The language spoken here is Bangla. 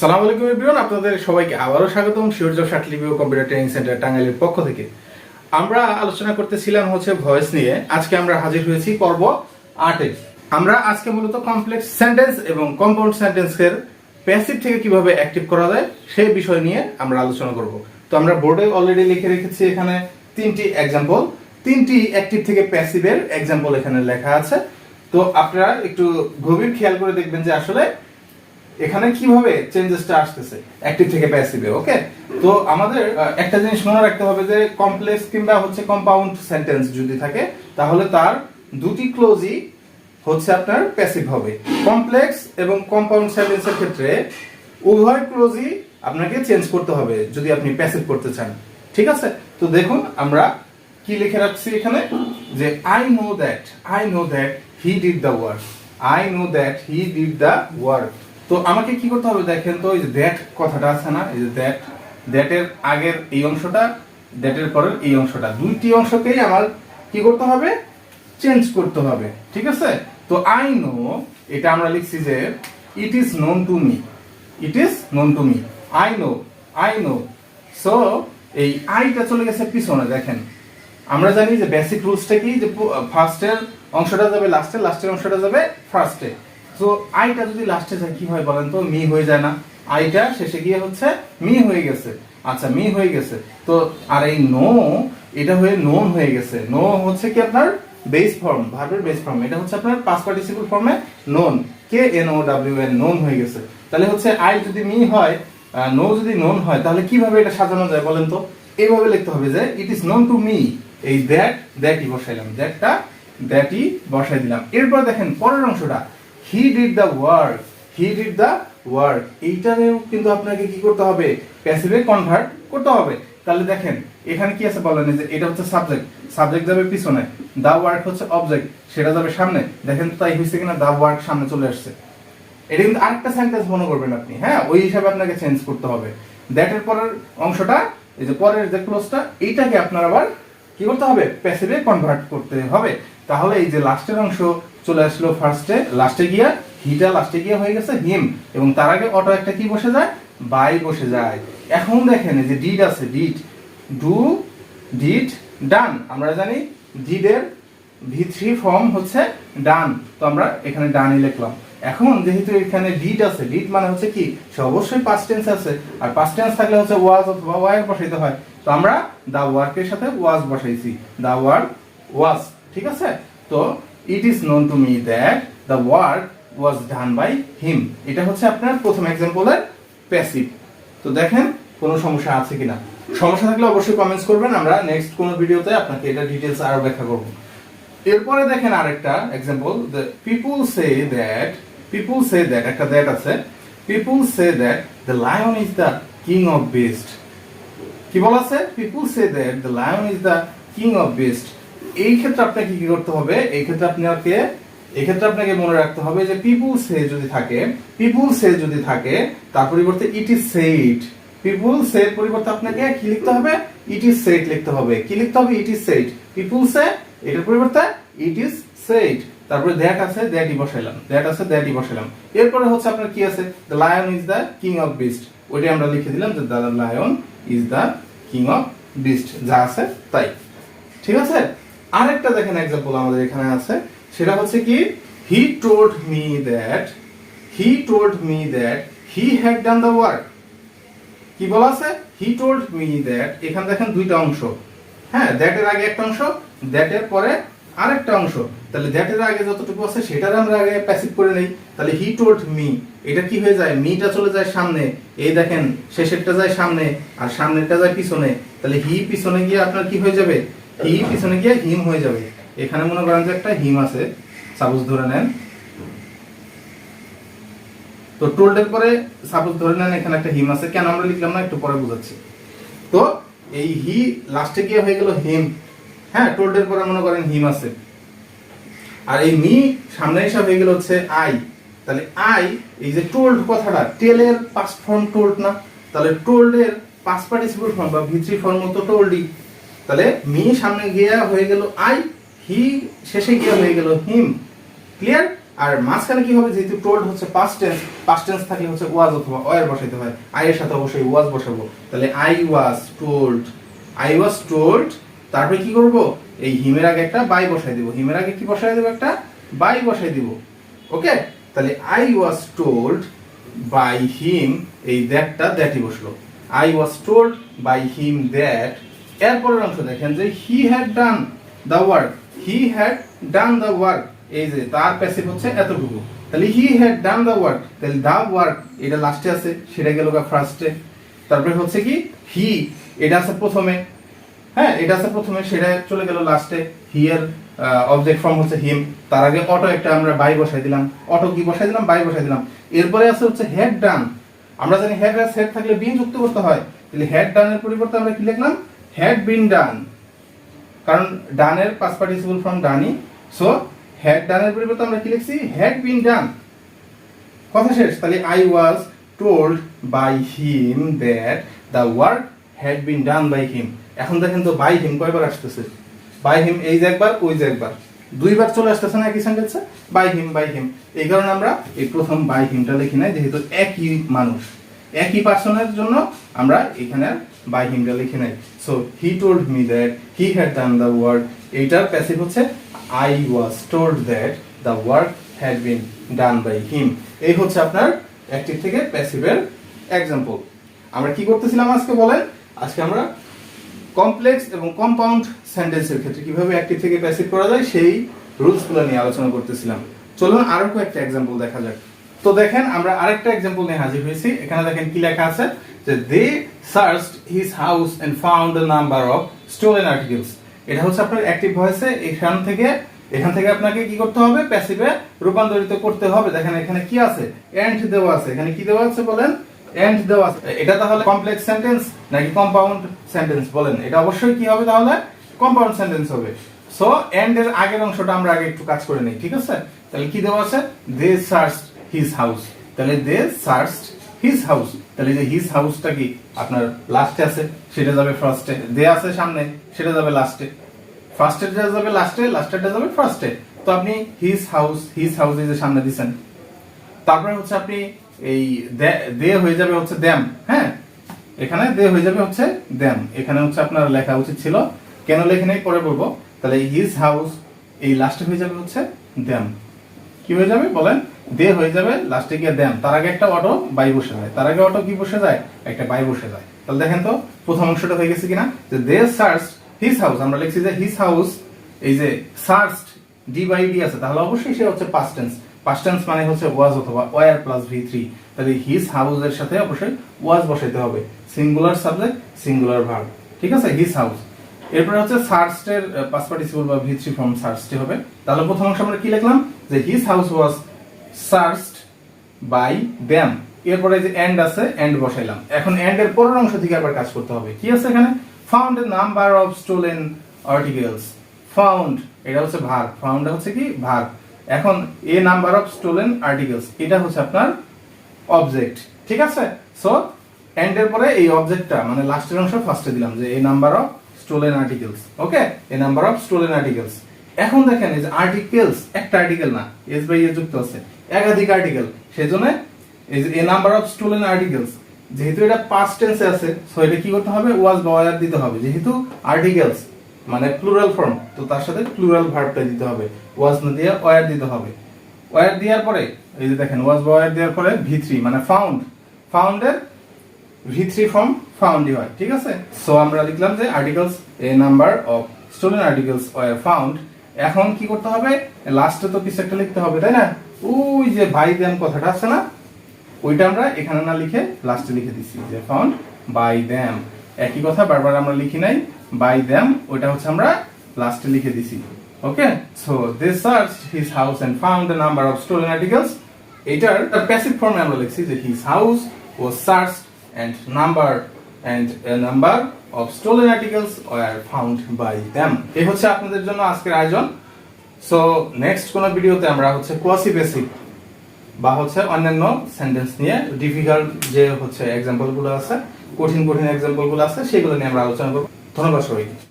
সালাম আলাইকুম এভরিওয়ান আপনাদের সবাইকে আবারও স্বাগতম সূর্য শাট লিভিও কম্পিউটার ট্রেনিং সেন্টার টাঙ্গাইলের পক্ষ থেকে। আমরা আলোচনা করতেছিলাম হচ্ছে ভয়েস নিয়ে। আজকে আমরা হাজির হয়েছি পর্ব আটে। আমরা আজকে মূলত কমপ্লেক্স সেন্টেন্স এবং কম্পাউন্ড সেন্টেন্সের প্যাসিভ থেকে কীভাবে অ্যাক্টিভ করা যায় সেই বিষয় নিয়ে আমরা আলোচনা করব। তো আমরা বোর্ডে অলরেডি লিখে রেখেছি এখানে তিনটি এক্সাম্পল তিনটি অ্যাক্টিভ থেকে প্যাসিভের এক্সাম্পল এখানে লেখা আছে। তো আপনারা একটু গভীর খেয়াল করে দেখবেন যে আসলে এখানে কীভাবে চেঞ্জেসটা আসতেছে? অ্যাক্টিভ থেকে প্যাসিভে ওকে তো আমাদের একটা জিনিস মনে রাখতে হবে যে কমপ্লেক্স কিংবা হচ্ছে কম্পাউন্ড সেন্টেন্স যদি থাকে, তাহলে তার দুটি ক্লোজই হচ্ছে আপনার প্যাসিভ হবে। কমপ্লেক্স এবং কম্পাউন্ড সেন্টেন্সের ক্ষেত্রে উভয় ক্লোজই আপনাকে চেঞ্জ করতে হবে, যদি আপনি প্যাসিভ করতে চান। ঠিক আছে? তো দেখুন, আমরা কি লিখে রাখছি এখানে? যে I know that I know that he did the work I know that he did the work তো আমাকে কি করতে হবে দেখেন তো, এই যে দ্যাট কথাটা আছে না, এই যে দ্যাট দ্যাটের আগের এই অংশটা দ্যাটের পরের এই অংশটা, দুইটি অংশকেই আমার কি করতে হবে? চেঞ্জ করতে হবে, ঠিক আছে? তো আই নো এটা আমরা লিখছি যে it is known to me it is known to me I know I know so এই আইটা চলে গেছে পিছনে, দেখেন। আমরা জানি যে বেসিক রুলসটা কি? যে ফার্স্টের অংশটা যাবে লাস্টে লাস্টের অংশটা যাবে ফার্স্টে তো আইটা যদি লাস্টে যায়, কি হয় বলেন তো? মি হয়ে যায় না। আইটা শেষে গিয়ে হচ্ছে মি হয়ে গেছে। আচ্ছা মি হয়ে গেছে। তো, আর এই নো এটা হয়ে নোন হয়ে গেছে। নো হচ্ছে কি আপনার? বেস ফর্ম ভার্বের বেস ফর্ম এটা হচ্ছে আপনার পাস পার্টিসিপল ফর্মে known K N O W N known হয়ে গেছে। তাহলে হচ্ছে আই যদি মি হয় নো যদি নোন হয়, তাহলে কীভাবে এটা সাজানো যায় বলেন তো? এইভাবে লিখতে হবে যে it is known to me এই দ্যাট দ্যাটই বসাইলাম। দ্যাটটা দ্যাটই বসাই দিলাম। এরপর দেখেন, পরের অংশটা। He did the work he did the work এইটারেও কিন্তু আপনাকে কি করতে হবে? প্যাসিভে কনভার্ট করতে হবে। তাহলে দেখেন, এখানে কি আছে বলেন? যে এটা হচ্ছে সাবজেক্ট সাবজেক্ট যাবে পিছনে। দা ওয়ার্ক হচ্ছে অবজেক্ট সেটা যাবে সামনে। দেখেন তাই হয়েছে কিনা? দা ওয়ার্ক সামনে চলে আসছে। এটা কিন্তু আরেকটা সেন্টেন্স মনে করবেন আপনি হ্যাঁ? ওই হিসাবে আপনাকে চেঞ্জ করতে হবে। দ্যাটের পরের অংশটা, এই যে পরের যে ক্লোজটা এইটাকে আপনার আবার কি করতে হবে? প্যাসিভে কনভার্ট করতে হবে। তাহলে এই যে লাস্টের অংশ চলে আসলো ফার্স্টে লাস্টে গিয়া হিটা লাস্টে গিয়া হয়ে গেছে হিম এবং তার আগে অটো একটা কি বসে যায়? বাই বসে যায়। এখন দেখেন যে ডিড আছে ডিড ডু ডিড ডান আমরা জানি ডিডের ভি থ্রি ফর্ম হচ্ছে ডান তো আমরা এখানে ডানই লিখলাম। এখন যেহেতু এখানে ডিড আছে ডিড মানে হচ্ছে কি? সে অবশ্যই পাস্ট টেন্স আছে। আর পাস্ট টেন্স থাকলে হচ্ছে ওয়াজ অথবা ওয়ার বসাইতে হয়। তো আমরা দা ওয়ার্কের সাথে ওয়াজ বসাইছি। দা ওয়ার্ক ওয়াজ ঠিক আছে? তো it is known to me that the work was done by him এটা হচ্ছে আপনার প্রথম এক্সাম্পলের প্যাসিভ তো দেখেন, কোনো সমস্যা আছে কিনা? সমস্যা থাকলে অবশ্যই কমেন্টস করবেন। আমরা নেক্সট কোনো ভিডিওতে আপনাকে এটা ডিটেলস আরও ব্যাখ্যা করব। এরপরে দেখেন আরেকটা example the people say that people say that একটা দ্যাট আছে। People say that the lion is the king of beast কি বলা আছে? People say that the lion is the king of beast এই ক্ষেত্রে আপনাকে কি করতে হবে? এই ক্ষেত্রে আপনাকে, এই ক্ষেত্রে আপনাকে মনে রাখতে হবে যে পিপুল সে যদি থাকে পিপুল সে যদি থাকে, তার পরিবর্তে it is said people say পরিবর্তে আপনাকে কি লিখতে হবে? ইট ইজ সেইড লিখতে হবে। কি লিখতে হবে? It is said people say এটার পরিবর্তে ইট ইজ সেইড তারপরে দ্যাট আছে দ্যাটই বসাইলাম। দ্যাট আছে দ্যাটই বসাইলাম। এরপরে হচ্ছে আপনার কি আছে? The lion is the king of beast ওইটাই আমরা লিখে দিলাম যে the lion is the king of beast যা আছে, তাই। ঠিক আছে? আরেকটা দেখেন এক্সাম্পল আমাদের এখানে আছে। সেটা হচ্ছে কি he told me that he told me that he had done the work কি বলা আছে? হি টোল্ড মি দ্যাট এখানে দেখেন দুইটা অংশ। হ্যাঁ দ্যাটের আগে একটা অংশ দ্যাটের পরে আরেকটা অংশ। তাহলে দ্যাটের আগে যতটুকু আছে, সেটার আমরা আগে প্যাসিভ করে নেই। তাহলে হি টোল্ড মি এটা কি হয়ে যায়? মিটা চলে যায় সামনে। এই দেখেন, শেষেরটা যায় সামনে, আর সামনেরটা যায় পিছনে। তাহলে হি পিছনে গিয়ে আপনার কি হয়ে যাবে? হি পিছনে গিয়ে হিম হয়ে যাবে। এখানে মনে করেন যে একটা হিম আছে সাপোজ ধরে নেন। তো টোল্ডের পরে সাপোজ ধরে নেন এখানে একটা হিম আছে। কেন আমরা লিখলাম না? একটু পরে বুঝাচ্ছি। তো এই হি লাস্টে গিয়ে হয়ে গেল হিম। হ্যাঁ টোল্ডের পরে মনে করেন হিম আছে। আর এই মি সামনে এসে হয়ে গেল হচ্ছে আই। তাহলে আই, এই যে টোল্ড কথাটা টেলের পাস্ট ফর্ম টোল্ড না? তাহলে টোল্ডের পাস্ট পার্টিসিপল ফর্ম বা ভিত্রি ফর্ম তো টোল্ডই তাহলে মি সামনে গিয়া হয়ে গেল আই, হি, শেষে গিয়া হয়ে গেল হিম। ক্লিয়ার আর মাঝখানে কি হবে? যেহেতু টোল্ড হচ্ছে পাস্ট টেন্স পাস্ট টেন্স থাকলে হচ্ছে ওয়াজ অথবা ওয়ার বসাইতে হয়। আই এর সাথে অবশ্যই ওয়াজ বসাবো। তাহলে I was told I was told তারপরে কি করব? এই হিমের আগে একটা বাই বসাই দিব। হিমের আগে কি বসাই দেবো একটা? বাই বসাই দিব। ওকে তাহলে I was told by him এই দ্যাটটা দ্যাটই বসল। I was told by him that এরপরের অংশ দেখেন যে he had done the work he had done the work এই যে তার প্যাসিভ হচ্ছে এতটুকু। তাহলে he had done the work তাহলে দ্য ওয়ার্ক এটা লাস্টে আছে, সেটা গেল ফার্স্টে তারপরে হচ্ছে কি হি এটা আছে প্রথমে। হ্যাঁ এটা আছে প্রথমে, সেটা চলে গেল লাস্টে হিয়ার অবজেক্ট ফর্ম হচ্ছে হিম তার আগে অটো একটা আমরা বাই বসাই দিলাম। অটো কি বসাই দিলাম? বাই বসাই দিলাম। এরপরে আছে হচ্ছে হেড ডান আমরা জানি হেড হেড থাকলে বিন যুক্ত করতে হয়। তাহলে হেড ডানের পরিবর্তে আমরা কি লিখলাম? হেড বিন ডান কারণ ডানের পাস পার্টিসিপল ফর্ম ডানি সো হেড ডানের পরিবর্তে আমরা কি লিখছি? হেড বিন ডান কথা শেষ। তাহলে I was told by him that the work had been done by him এখন দেখেন তো বাই হিম কয়বার আসতেছে? বাই হিম এই যে একবার, ওই যে একবার। দুইবার চলে আসতেছে না একই সেন্টেন্সে বাই হিম বাই হিম এই কারণে আমরা এই প্রথম বাই হিমটা লিখি নাই, যেহেতু একই মানুষ। একই পার্সনের জন্য আমরা এখানে বাই হিমটা লিখি নাই। So he told me that he had done the work এইটার প্যাসিভ হচ্ছে I was told that the work had been done by him এই হচ্ছে আপনার অ্যাক্টিভ থেকে প্যাসিভের এক্সাম্পল আমরা কি করতেছিলাম আজকে বলেন? আজকে আমরা কমপ্লেক্স এবং কম্পাউন্ড সেন্টেন্সের ক্ষেত্রে কীভাবে অ্যাক্টিভ থেকে প্যাসিভ করা যায়, সেই রুলসগুলো নিয়ে আলোচনা করতেছিলাম। চলুন আরও কয়েকটা এক্সাম্পল দেখা যাক। তো দেখেন, আমরা আরেকটা এক্সাম্পল নিয়ে হাজির হয়েছি। এখানে দেখেন কি লেখা আছে? They searched his house and found a number of stolen articles এটা হচ্ছে আপনার অ্যাক্টিভ ভয়েসে এখান থেকে এখান থেকে আপনাকে কি করতে হবে? প্যাসিভে রূপান্তরিত করতে হবে। দেখেন এখানে কি আছে? এন্ড দেওয়া আছে। এখানে কি দেওয়া আছে বলেন? এন্ড দেওয়া আছে। এটা তাহলে কমপ্লেক্স সেন্টেন্স নাকি কম্পাউন্ড সেন্টেন্স বলেন? এটা অবশ্যই কি হবে তাহলে? কম্পাউন্ড সেন্টেন্স হবে। সো এন্ড এর আগের অংশটা আমরা আগে একটু কাজ করে নিই, ঠিক আছে? তাহলে কি দেওয়া আছে? দে সার্চ হিজ হাউস তাহলে দে সার্চ হিজ হাউস তাহলে যে হিজ হাউসটা কি আপনার লাস্টে আছে, সেটা যাবে ফার্স্টে দে আছে সামনে, সেটা যাবে লাস্টে ফার্স্টের যা যাবে লাস্টে লাস্টেরটা যাবে ফার্স্টে তো আপনি হিজ হাউস হিজ হাউস এই যে সামনে দিছেন। তারপরে হচ্ছে আপনি এই দে হয়ে যাবে হচ্ছে দ্যাম হ্যাঁ? এখানে দে হয়ে যাবে হচ্ছে দ্যাম এখানে হচ্ছে আপনার লেখা উচিত ছিল। কেন লেখে নেই? পরে বলব। তাহলে হিজ হাউস এই লাস্টে হয়ে যাবে হচ্ছে দ্যাম কি হয়ে যাবে? বলেন, দে হয়ে যাবে লাস্টে গিয়ে দ্যাম তার আগে একটা অটো বাই বসে যায়। তার আগে অটো কি বসে যায়? একটা বাই বসে যায়। তাহলে দেখেন তো, প্রথম অংশটা হয়ে গেছে কিনা? যে দে সার্চ হিজ হাউস আমরা লিখছি যে হিজ হাউস এই যে সার্চড ডি বাই ডি আছে। তাহলে অবশ্যই সে হচ্ছে পাস্ট টেন্স পাস্ট টেন্স মানে হচ্ছে ওয়াজ অথবা ওয়ার প্লাস ভি থ্রি তাহলে হিজ হাউস এর সাথে অবশ্যই ওয়াজ বসাইতে হবে। সিঙ্গুলার সাবজেক্ট সিঙ্গুলার ভার্ব ঠিক আছে? হিজ হাউস এরপরে হচ্ছে সার্চড এর পাস পার্টিসিপল বা ভি থ্রি ফর্ম সার্চড হবে। তাহলে প্রথম অংশ আমরা কি লিখলাম? যে his house was searched by them এরপরে যে এন্ড আছে এন্ড বসাইলাম। এখন এন্ড এর পরের অংশ থেকে আবার কাজ করতে হবে। কি আছে এখানে? Found a number of stolen articles found এটা হচ্ছে ভার ফাউন্ড হচ্ছে কি? ভার এখন a number of stolen articles এটা হচ্ছে আপনার অবজেক্ট ঠিক আছে? সো এন্ড এর পরে এই অবজেক্টটা মানে লাস্টের অংশ ফার্স্টে দিলাম যে a number of stolen articles okay এই নাম্বার অফ স্টোলেন আর্টিকেলস এখন দেখেন এই যে আর্টিকেলস একটা আর্টিকেল না এস বাই এ যুক্ত আছে, একাধিক আর্টিকেল সেজন্য এই যে a number of stolen articles যেহেতু এটা পাস্ট টেন্সে আছে সো এটা কি করতে হবে? ওয়াজ বা ওয়ার দিতে হবে, যেহেতু আর্টিকেলস মানে প্লুরাল ফর্ম তো তার সাথে প্লুরাল ভার্বটা দিতে হবে ওয়াজ না দিয়ে ওয়ার দিতে হবে। ওয়ার দেওয়ার পরে, এই যে দেখেন ওয়াজ বা ওয়ার দেওয়ার পরে ভি মানে ফাউন্ড ফাউন্ডের ভি ফর্ম ফাউন্ডই হয়, ঠিক আছে? সো আমরা লিখলাম যে articles a number of stolen articles were found এখন কি করতে হবে? লাস্টে তো কিছু একটা লিখতে হবে, তাই না? ওই যে বাই দেম কথাটা আছে না? ওইটা আমরা এখানে না লিখে লাস্টে লিখে দিচ্ছি যে ফাউন্ড বাই দ্যাম একই কথা বারবার আমরা লিখি নাই বাই দ্যাম ওইটা হচ্ছে আমরা লাস্টে লিখে দিছি okay so they search his house and found the number of stolen articles এটার প্যাসিভ ফর্মে আমরা লিখছি যে his house was search and number and number of stolen articles were found by them এই হচ্ছে আপনাদের জন্য আজকের আয়োজন। সো নেক্সট কোন ভিডিওতে আমরা হচ্ছে কোয়াসি বেসিক বা হচ্ছে অন্যান্য সেন্টেন্স নিয়ে ডিফিকাল্ট যে হচ্ছে এক্সাম্পলগুলো আছে, কঠিন কঠিন এক্সাম্পলগুলো আছে, সেগুলো নিয়ে আমরা আলোচনা করব। ধন্যবাদ সবাইকে।